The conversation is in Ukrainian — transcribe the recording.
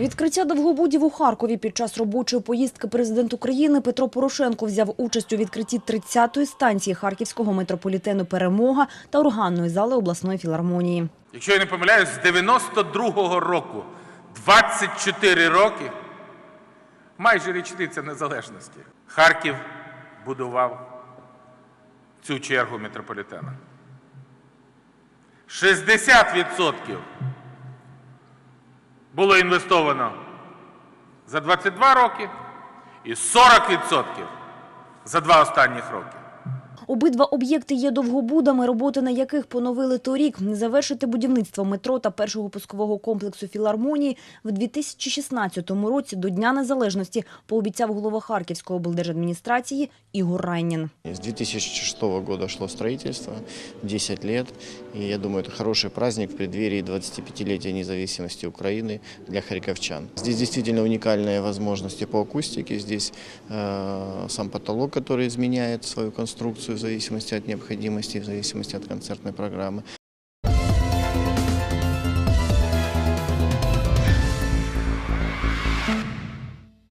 Відкриття довгобудів у Харкові під час робочої поїздки президент України Петро Порошенко взяв участь у відкритті 30-ї станції харківського метрополітену «Перемога» та органної зали обласної філармонії. Якщо я не помиляюсь, з 92-го року 24 роки, майже річниця незалежності, Харків будував цю чергу метрополітена. 60% було інвестовано за 22 роки і 40% за два останніх роки. Обидва об'єкти є довгобудами, роботи на яких поновили торік. Завершити будівництво метро та першого пускового комплексу філармонії в 2016 році до Дня Незалежності пообіцяв голова Харківської облдержадміністрації Ігор Райнін. С 2006 года шло строительство, 10 лет, и я думаю, это хороший праздник в преддверии 25-летия независимости Украины для харьковчан. Здесь действительно уникальные возможности по акустике, здесь э, сам потолок, который изменяет свою конструкцию в зависимости от необходимости, в зависимости от концертной программы.